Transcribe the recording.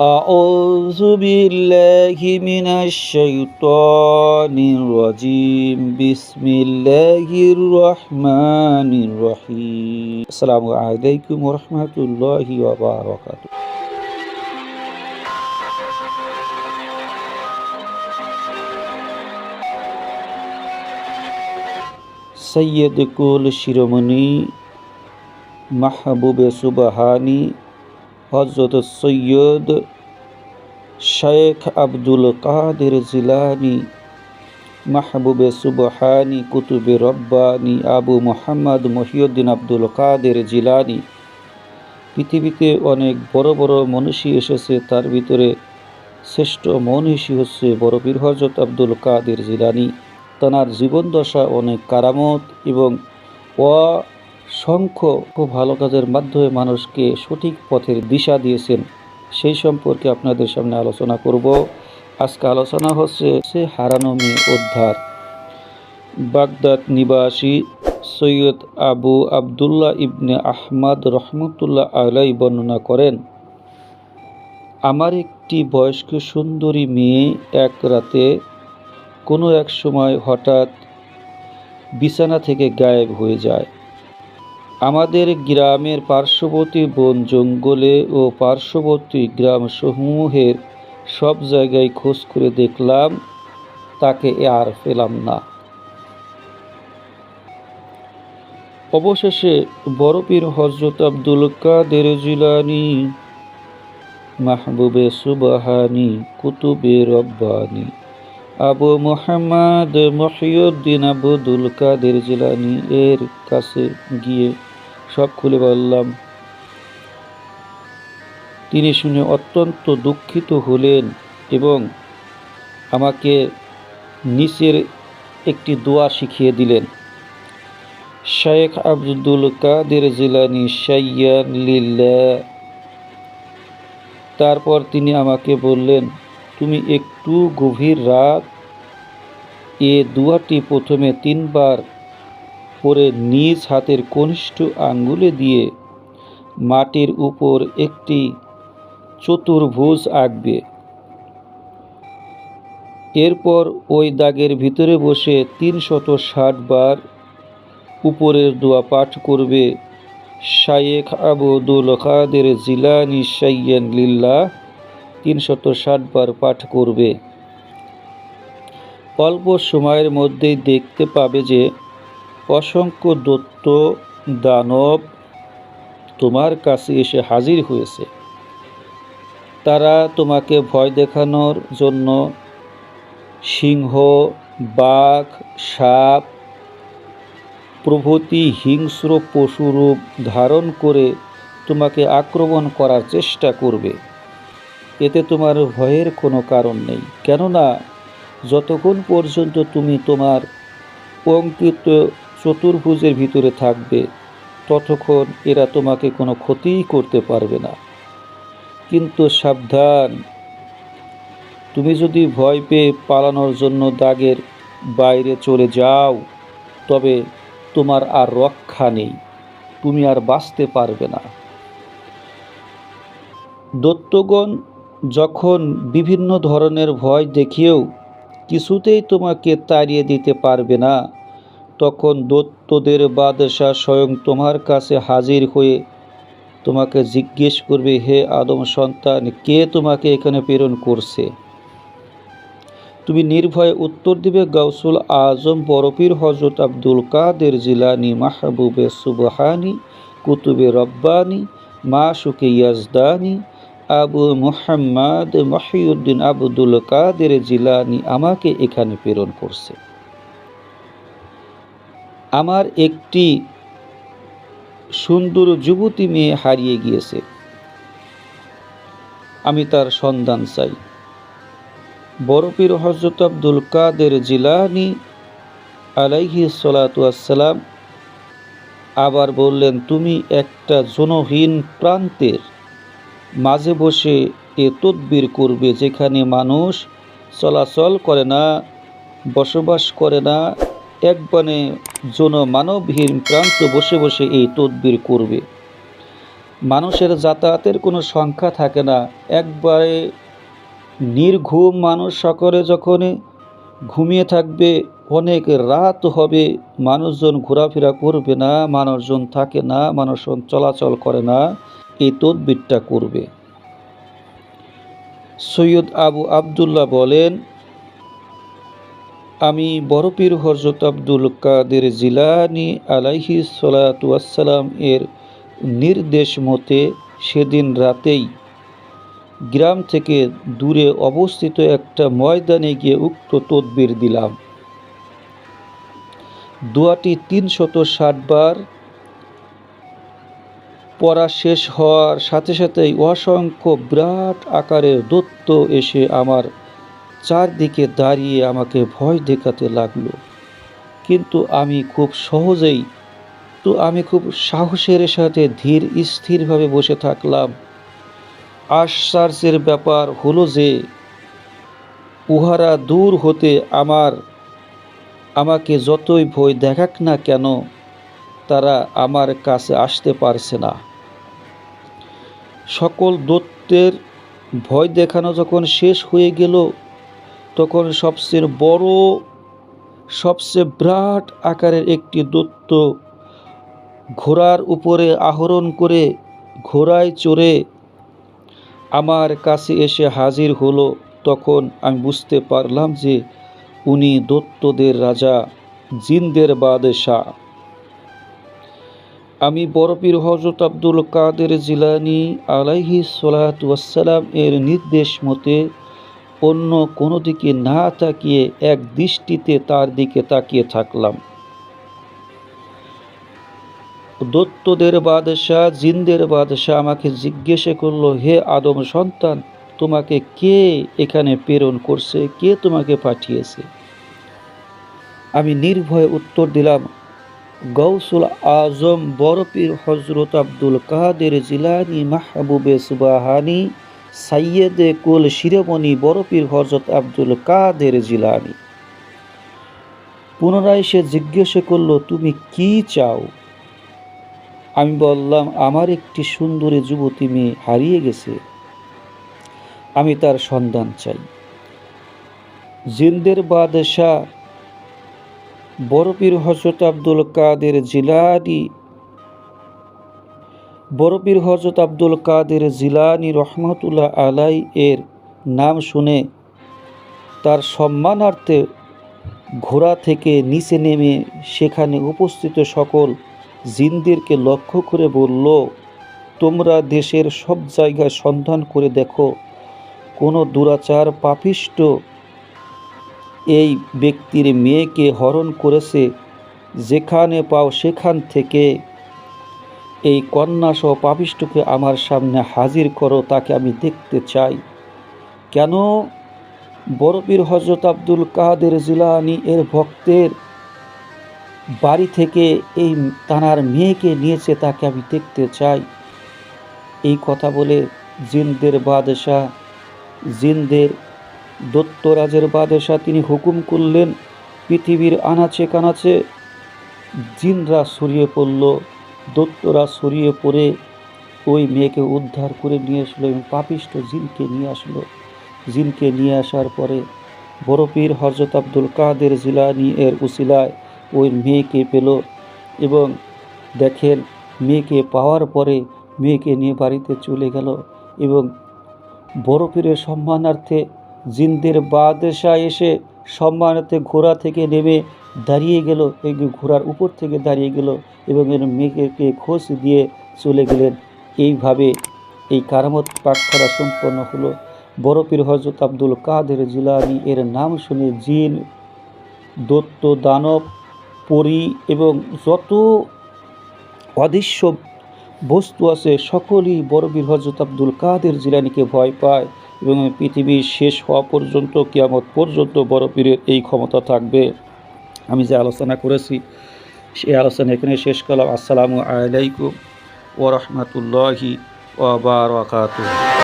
أعوذ بالله من الشيطان الرجيم بسم الله الرحمن الرحيم السلام عليكم ورحمة الله وبركاته সৈয়দ কুল শিরোমণি মাহবুবে সুবাহানি হজরত সৈয়দ শেখ আব্দুল কাদের জিলানি, মাহবুবে সুবহানি, কুতুবে রব্বানি, আবু মোহাম্মদ মহিউদ্দিন আব্দুল কাদের জিলানি। পৃথিবীতে অনেক বড় বড় মনীষী এসেছে, তার ভিতরে শ্রেষ্ঠ মনীষী হচ্ছে বড় বীর হজরত আব্দুল কাদের জিলানি। তাঁর জীবনদশা অনেক কারামত এবং অসংখ্য খুব ভালো কাজের মাধ্যমে মানুষকে সঠিক পথের দিশা দিয়েছেন। সেই সম্পর্কে আপনাদের সামনে আলোচনা করব। আজকে আলোচনা হচ্ছে সে হারানো মেয়ে উদ্ধার। বাগদাদ নিবাসী সৈয়দ আবু আবদুল্লাহ ইবনে আহমদ রহমতুল্লাহ আলাই বর্ণনা করেন, আমার একটি বয়স্ক সুন্দরী মেয়ে এক রাতে কোনো এক সময় হঠাৎ বিছানা থেকে গায়েব হয়ে যায়। আমাদের গ্রামের পার্শ্ববর্তী বন জঙ্গলে ও পার্শ্ববর্তী গ্রামসমূহের সব জায়গায় খোঁজ করে দেখলাম, তাকে আর পেলাম না। অবশেষে বরফির হজরত আব্দুল কাদের জিলানি, মাহবুবে সুবাহানি, কুতুবে রব্বানি, আবু মোহাম্মদ মহিউদ্দিন আবুদুল কাদের জিলানি এর কাছে গিয়ে সব খুলে বললাম, তিনি শুনে অত্যন্ত দুঃখিত হলেন এবং আমাকে নিচের একটি দোয়া শিখিয়ে দিলেন। শেখ আব্দুল কাদের জিলানি সাইয়ান লিল্লা তারপর তিনি আমাকে বললেন, তুমি একটু গভীর রাত, এ দুয়াটি প্রথমে তিনবার পরে নিজ হাতের কনিষ্ঠ আঙ্গুলে দিয়ে মাটির উপর একটি চতুর্ভুজ আঁকবে। এরপর ওই দাগের ভিতরে বসে তিনশত ষাট বার উপরের দোয়া পাঠ করবে, শায়েখ আবুদুল কাদের জিলানি সাইয়ান লিল্লাহ তিনশত ষাট বার পাঠ করবে। অল্প সময়ের মধ্যেই দেখতে পাবে যে অসংখ্য দত্ত দানব তোমার কাছে এসে হাজির হয়েছে। তারা তোমাকে ভয় দেখানোর জন্য সিংহ, বাঘ, সাপ, প্রভৃতি হিংস্র পশুরূপ ধারণ করে তোমাকে আক্রমণ করার চেষ্টা করবে। এতে তোমার ভয়ের কোনো কারণ নেই। কেননা যতক্ষণ পর্যন্ত তুমি তোমার অঙ্কিত চতুর্ভুজের ভিতরে থাকবে, ততক্ষণ এরা তোমাকে কোনো ক্ষতিই করতে পারবে না। কিন্তু সাবধান। তুমি যদি ভয় পেয়ে পালানোর জন্য দাগের বাইরে চলে যাও, তবে তোমার আর রক্ষা নেই, তুমি আর বাঁচতে পারবে না। দত্তগণ যখন বিভিন্ন ধরনের ভয় দেখিয়েও কিছুতেই তোমাকে তাড়িয়ে দিতে পারবে না তখন দত্তদের বাদশাহ স্বয়ং তোমার কাছে হাজির হয়ে তোমাকে জিজ্ঞেস করবে, হে আদম সন্তান, কে তোমাকে এখানে প্রেরণ করছে? তুমি নির্ভয়ে উত্তর দিবে, গাউসুল আজম বরফির হজরত আব্দুল কাদের জিলানি, মাহবুবে সুবহানি, কুতুবে রব্বানি মা সুকে ইয়াজদানি, আবু মুহাম্মদ মহিউদ্দিন আবদুল কাদের জিলানি আমাকে এখানে প্রেরণ করছে। আমার একটি সুন্দর যুবতী মেয়ে হারিয়ে গিয়েছে। আমি তার সন্ধান চাই। বরফির হজরত আব্দুল কাদের জিলানি আলাইহি সালাতাম আবার বললেন, তুমি একটা জনহীন প্রান্তের মাঝে বসে এ তদবির করবে যেখানে মানুষ চলাচল করে না, বসবাস করে না একবানে জনমানবহীন প্রান্ত বসে বসে এই তদবির করবে। মানুষের যাতায়াতের কোনো সংখ্যা থাকে না। একবারে নির্ঘুম মানুষ সকলে যখন ঘুমিয়ে থাকবে, অনেক রাত হবে, মানুষজন ঘোরাফেরা করবে না, মানুষজন থাকে না, মানুষজন চলাচল করে না, এই তদবিরটা করবে। সৈয়দ আবু আবদুল্লাহ বলেন আমি বরপীর হজরত আব্দুল কাদের জিলানি আলাইহি সালাতাম এর নির্দেশ মতে সেদিন রাতেই গ্রাম থেকে দূরে অবস্থিত একটা ময়দানে গিয়ে উক্ত তদবির দিলাম। দোয়াটি তিনশত ষাট বার পড়া শেষ হওয়ার সাথে সাথেই অসংখ্য বিরাট আকারের দত্ত এসে আমার চারদিকে দাঁড়িয়ে আমাকে ভয় দেখাতে লাগল। কিন্তু আমি খুব সহজেই, তো আমি খুব সাহসের সাথে ধীর স্থিরভাবে বসে থাকলাম। আশ্চর্যের ব্যাপার হলো যে, উহারা দূর হতে আমার, আমাকে যতই ভয় দেখাক না কেন, তারা আমার কাছে আসতে পারছে না। সকল দত্তের ভয় দেখানো যখন শেষ হয়ে গেল তখন সবচেয়ে বড়, সবচেয়ে বিরাট আকারের একটি দত্ত ঘোড়ার উপরে আহরণ করে ঘোড়ায় চড়ে আমার কাছে এসে হাজির হলো। তখন আমি বুঝতে পারলাম যে উনি দত্তদের রাজা, জিনদের বাদশাহ। আমি বরপীর হজরত আব্দুল কাদের জিলানি আলাইহি সালাতাম এর নির্দেশ মতে অন্য কোনো দিকে না তাকিয়ে এক দৃষ্টিতে তার দিকে তাকিয়ে থাকলাম। দত্তদের বাদশাহ, জিন্দের বাদশাহ আমাকে জিজ্ঞেসে করল, হে আদম সন্তান, তোমাকে কে এখানে প্রেরণ করছে? কে তোমাকে পাঠিয়েছে? আমি নির্ভয়ে উত্তর দিলাম, গৌসুল আজম বরপীর হজরত আব্দুল কাদের জিলানি মাহবুবে সুবাহানি সাইয়েদে কুল শিরোমণি বরপীর হজরত আব্দুল কাদের জিলানি। পুনরায় সে জিজ্ঞেস করল, তুমি কি চাও? আমি বললাম, আমার একটি সুন্দরী যুবতী মেয়ে হারিয়ে গেছে। আমি তার সন্ধান চাই। জিন্দের বাদশাহ বরপীর হজরত আব্দুল কাদের জিলানি বরপীর হজরত আব্দুল কাদের জিলানি রহমতুল্লাহ আলাই এর নাম শুনে তার সম্মানার্থে ঘোড়া থেকে নিচে নেমে সেখানে উপস্থিত সকল জিনদেরকে লক্ষ্য করে বলল, তোমরা দেশের সব জায়গায় সন্ধান করে দেখো, কোনো দুরাচার পাপিষ্ট এই ব্যক্তির মেয়েকে হরণ করেছে, যেখানে পাও সেখান থেকে। এই কন্যাসহ পাপিষ্টকে আমার সামনে হাজির করো, তাকে আমি দেখতে চাই। কেন? বরফির হজরত আব্দুল কাদের জিলানি এর ভক্তের বাড়ি থেকে এই তানার মেয়েকে নিয়েছে, তাকে আমি দেখতে চাই। এই কথা বলে জিনদের বাদশাহ, জিনদের দত্তরাজের বাদশাহ তিনি হুকুম করলেন, পৃথিবীর আনাচে কানাচে জিনরা সরিয়ে পড়ল। দত্তরা সরিয়ে পড়ে ওই মেয়েকে উদ্ধার করে নিয়ে আসলো এবং পাপিষ্ট জিনকে নিয়ে আসলো। জিনকে নিয়ে আসার পরে বরফির হজরত আব্দুল কাদের জিলানি এর উসিলায় ওই মেয়েকে পেল এবং দেখেন মেয়েকে পাওয়ার পরে মেয়েকে নিয়ে বাড়িতে চলে গেল এবং বরফিরের সম্মানার্থে জিনদের বাদশাহ এসে সম্মানার্থে ঘোড়া থেকে নেমে দাঁড়িয়ে গেল, এই ঘোড়ার উপর থেকে দাঁড়িয়ে গেল এবং এর মেয়েকে খোঁজ দিয়ে চলে গেলেন। এইভাবে এই কারামত পাকখারা সম্পন্ন হলো। বরফির হজরত আব্দুল কাদের জিলানি এর নাম শুনে জিন, দত্ত, দানব, পরি এবং যত অদৃশ্য বস্তু আছে, সকলেই বরবীর হজরত আব্দুল কাদের জিলানিকে ভয় পায় এবং পৃথিবীর শেষ হওয়া পর্যন্ত, কিয়ামত পর্যন্ত বরপীরের এই ক্ষমতা থাকবে। আমি যে আলোচনা করেছি সেই আলোচনা এখানে শেষ করলাম। আসসালামু আলাইকুম ওরহমতুল্লাহি ওবরাকাতুহ